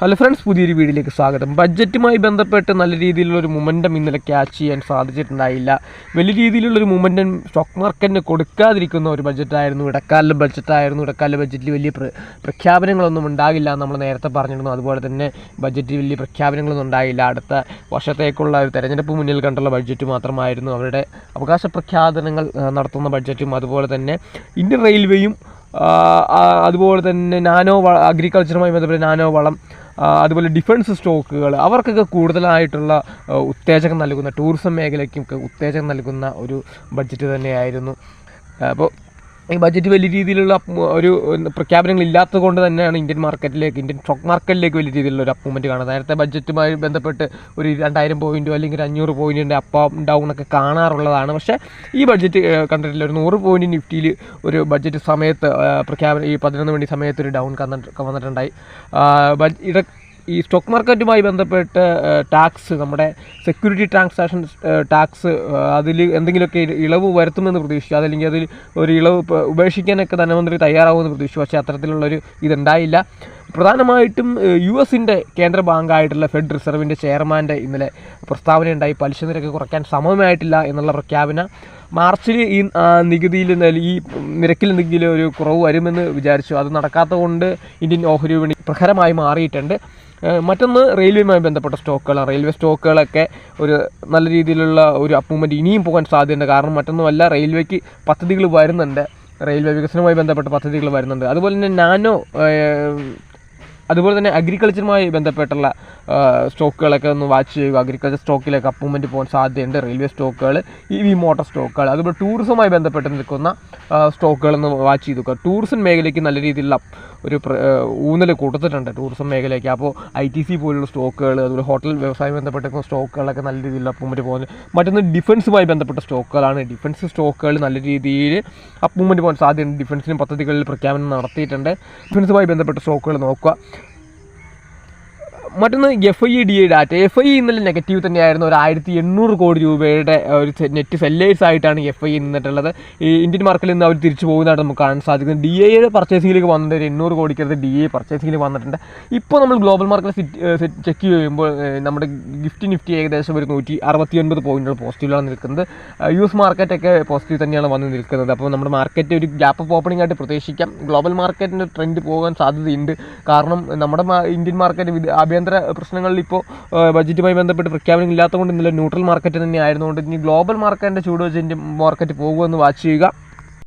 Hello friends പുതിയൊരു വീഡിയോയിലേക്ക് സ്വാഗതം. ബഡ്ജറ്റുമായി ബന്ധപ്പെട്ട് നല്ല രീതിയിലുള്ള ഒരു മൊമെന്റം ഇന്നലെ ക്യാച്ച് ചെയ്യാൻ സാധിച്ചിട്ടുണ്ടായില്ല. വലിയ രീതിയിലുള്ളൊരു മൊമെന്റം സ്റ്റോക്ക് മാർക്കറ്റിന് കൊടുക്കാതിരിക്കുന്ന ഒരു ബഡ്ജറ്റായിരുന്നു ഇടക്കാല ബഡ്ജറ്റായിരുന്നു ഇടക്കാല ബഡ്ജറ്റിൽ വലിയ പ്രഖ്യാപനങ്ങളൊന്നും ഉണ്ടാകില്ല നമ്മൾ നേരത്തെ പറഞ്ഞിരുന്നു. അതുപോലെ തന്നെ ബഡ്ജറ്റിൽ വലിയ പ്രഖ്യാപനങ്ങളൊന്നും ഉണ്ടായില്ല. അടുത്ത വർഷത്തേക്കുള്ള ഒരു തെരഞ്ഞെടുപ്പ് മുന്നിൽ കണ്ടുള്ള ബഡ്ജറ്റ് മാത്രമായിരുന്നു. അവരുടെ അവകാശ പ്രഖ്യാപനങ്ങൾ നടത്തുന്ന ബഡ്ജറ്റും അതുപോലെ തന്നെ ഇന്ത്യൻ റെയിൽവേയും അതുപോലെ തന്നെ നാനോ അഗ്രികൾച്ചറുമായി ബന്ധപ്പെട്ട് നാനോ വളം അതുപോലെ ഡിഫൻസ് സ്റ്റോക്കുകൾ അവർക്കൊക്കെ കൂടുതലായിട്ടുള്ള ഉത്തേജകം നൽകുന്ന ടൂറിസം മേഖലയ്ക്കും ഉത്തേജനം ഉത്തേജകം നൽകുന്ന ഒരു ബഡ്ജറ്റ് തന്നെയായിരുന്നു. അപ്പോൾ ഈ ബജറ്റ് വലിയ രീതിയിലുള്ള ഒരു പ്രഖ്യാപനങ്ങൾ ഇല്ലാത്തത് കൊണ്ട് തന്നെയാണ് ഇന്ത്യൻ മാർക്കറ്റിലേക്ക് ഇന്ത്യൻ സ്റ്റോക്ക് മാർക്കറ്റിലേക്ക് വലിയ രീതിയിലുള്ള ഒരു അപ്മൂവ്മെന്റ് കാണുന്നത്. നേരത്തെ ബജറ്റുമായി ബന്ധപ്പെട്ട് ഒരു രണ്ടായിരം പോയിന്റോ അല്ലെങ്കിൽ ഒരു അഞ്ഞൂറ് പോയിന്റിന്റെ അപ്പ് ഡൗൺ ഒക്കെ കാണാറുള്ളതാണ്. പക്ഷേ ഈ ബഡ്ജറ്റ് കണ്ടിട്ടില്ല ഒരു നൂറ് പോയിന്റ് നിഫ്റ്റിയിൽ ഒരു ബഡ്ജറ്റ് സമയത്ത് പ്രഖ്യാപനം ഈ പതിനൊന്ന് മണി സമയത്ത് ഒരു ഡൗൺ വന്നിട്ടുണ്ടായി. ഇട ഈ സ്റ്റോക്ക് മാർക്കറ്റുമായി ബന്ധപ്പെട്ട് ടാക്സ് നമ്മുടെ സെക്യൂരിറ്റി ട്രാൻസാക്ഷൻ ടാക്സ് അതിൽ എന്തെങ്കിലുമൊക്കെ ഇളവ് വരുത്തുമെന്ന് പ്രതീക്ഷിച്ചു. അതല്ലെങ്കിൽ അതിൽ ഒരു ഇളവ് ഉപേക്ഷിക്കാനൊക്കെ ധനമന്ത്രി തയ്യാറാവുമെന്ന് പ്രതീക്ഷിച്ചു. പക്ഷേ അത്തരത്തിലുള്ളൊരു ഇതുണ്ടായില്ല. പ്രധാനമായിട്ടും യു എസിന്റെ കേന്ദ്ര ബാങ്കായിട്ടുള്ള ഫെഡ് റിസർവിന്റെ ചെയർമാന്റെ ഇന്നലെ പ്രസ്താവനയുണ്ടായി. പലിശ നിരക്ക് കുറയ്ക്കാൻ സമയമായിട്ടില്ല എന്നുള്ള പ്രഖ്യാപന. മാർച്ചിൽ ഈ നികുതിയിൽ ഈ നിരക്കിൽ എന്തെങ്കിലും ഒരു കുറവ് വരുമെന്ന് വിചാരിച്ചു. അത് നടക്കാത്തത് കൊണ്ട് ഇന്ത്യൻ ഓഹരി വിപണി പ്രഖരമായി മാറിയിട്ടുണ്ട്. മറ്റൊന്ന് റെയിൽവേയുമായി ബന്ധപ്പെട്ട സ്റ്റോക്കുകൾ റെയിൽവേ സ്റ്റോക്കുകളൊക്കെ ഒരു നല്ല രീതിയിലുള്ള ഒരു അപ്പൂവ്മെന്റ് ഇനിയും പോകാൻ സാധ്യതയുണ്ട്. കാരണം മറ്റൊന്നുമല്ല റെയിൽവേക്ക് പദ്ധതികൾ വരുന്നുണ്ട്. റെയിൽവേ വികസനവുമായി ബന്ധപ്പെട്ട പദ്ധതികൾ വരുന്നുണ്ട്. അതുപോലെ തന്നെ നാനോ അതുപോലെ തന്നെ അഗ്രികൾച്ചറുമായി ബന്ധപ്പെട്ടുള്ള സ്റ്റോക്കുകളൊക്കെ ഒന്ന് വാച്ച് ചെയ്യുക. അഗ്രികൾച്ചർ സ്റ്റോക്കിലൊക്കെ അപ്പൂവ്മെന്റ് പോകാൻ സാധ്യതയുണ്ട്. റെയിൽവേ സ്റ്റോക്കുകൾ ഇ വി മോട്ടോർ സ്റ്റോക്കുകൾ അതുപോലെ ടൂറിസവുമായി ബന്ധപ്പെട്ട് നിൽക്കുന്ന സ്റ്റോക്കുകളൊന്ന് വാച്ച് ചെയ്ത് നോക്കുക. ടൂറിസം മേഖലയ്ക്ക് നല്ല രീതിയിലുള്ള ഒരു ഊന്നൽ കൊടുത്തിട്ടുണ്ട് ടൂറിസം മേഖലയ്ക്ക്. അപ്പോൾ ഐ ടി സി പോലുള്ള സ്റ്റോക്കുകൾ അതുപോലെ ഹോട്ടൽ വ്യവസായം ബന്ധപ്പെട്ട സ്റ്റോക്കുകളൊക്കെ നല്ല രീതിയിലുള്ള അപ്പൂവ്മെന്റ് പോകുന്നത് മറ്റൊന്ന് ഡിഫൻസുമായി ബന്ധപ്പെട്ട സ്റ്റോക്കുകളാണ് ഡിഫൻസ് സ്റ്റോക്കുകൾ നല്ല രീതിയിൽ അപ്പൂവ്മെന്റ് പോകാൻ സാധ്യതയുണ്ട്. ഡിഫൻസിന് പദ്ധതികളിൽ പ്രഖ്യാപനം നടത്തിയിട്ടുണ്ട്. ഡിഫൻസുമായി ബന്ധപ്പെട്ട സ്റ്റോക്കുകൾ നോക്കുക. മറ്റൊന്ന് F I D I data F I ഇന്നലെ നെഗറ്റീവ് തന്നെയായിരുന്നു. ഒരു ആയിരത്തി എണ്ണൂറ് കോടി രൂപയുടെ ഒരു നെറ്റ് സെല്ലേഴ്സ് ആയിട്ടാണ് എഫ് ഐ നിന്നിട്ടുള്ളത്. ഈ ഇന്ത്യൻ മാർക്കറ്റിൽ നിന്ന് അവർ തിരിച്ചു പോകുന്നതായിട്ട് നമുക്ക് കാണാൻ സാധിക്കുന്നത് ഡി എയുടെ പർച്ചേസിംഗിലേക്ക് വന്നിട്ട് ഒരു എണ്ണൂറ് കോടിക്കകത്ത് ഡി എ പർച്ചേസിംഗിൽ വന്നിട്ടുണ്ട്. ഇപ്പോൾ നമ്മൾ ഗ്ലോബൽ മാർക്കറ്റ് ചെക്ക് ചെയ്യുമ്പോൾ നമ്മുടെ ഗിഫ്റ്റ് നിഫ്റ്റി ഏകദേശം ഒരു നൂറ്റി അറുപത്തി ഒൻപത് പോയിന്റുകൾ പോസിറ്റീവിലാണ് നിൽക്കുന്നത്. യു എസ് മാർക്കറ്റൊക്കെ പോസിറ്റീവ് തന്നെയാണ് വന്ന് നിൽക്കുന്നത്. അപ്പോൾ നമ്മുടെ മാർക്കറ്റ് ഒരു ഗ്യാപ്പ് ഓപ്പണിംഗ് ആയിട്ട് പ്രതീക്ഷിക്കാം. ഗ്ലോബൽ മാർക്കറ്റിന്റെ ട്രെൻഡ് പോകാൻ സാധ്യതയുണ്ട്. കാരണം നമ്മുടെ ഇന്ത്യൻ മാർക്കറ്റ് വിദ- ആഭ്യന്തര പ്രശ്നങ്ങളിൽ ഇപ്പോൾ ബജറ്റുമായി ബന്ധപ്പെട്ട് പ്രഖ്യാപനം ഇല്ലാത്തതുകൊണ്ട് ഇന്നലെ ന്യൂട്രൽ മാർക്കറ്റ് തന്നെ ആയിരുന്നുകൊണ്ട് ഇനി ഗ്ലോബൽ മാർക്കറ്റിന്റെ ചൂട് വെച്ച് ഇന്ത്യൻ മാർക്കറ്റ് പോകുമെന്ന് വാച്ച് ചെയ്യുക.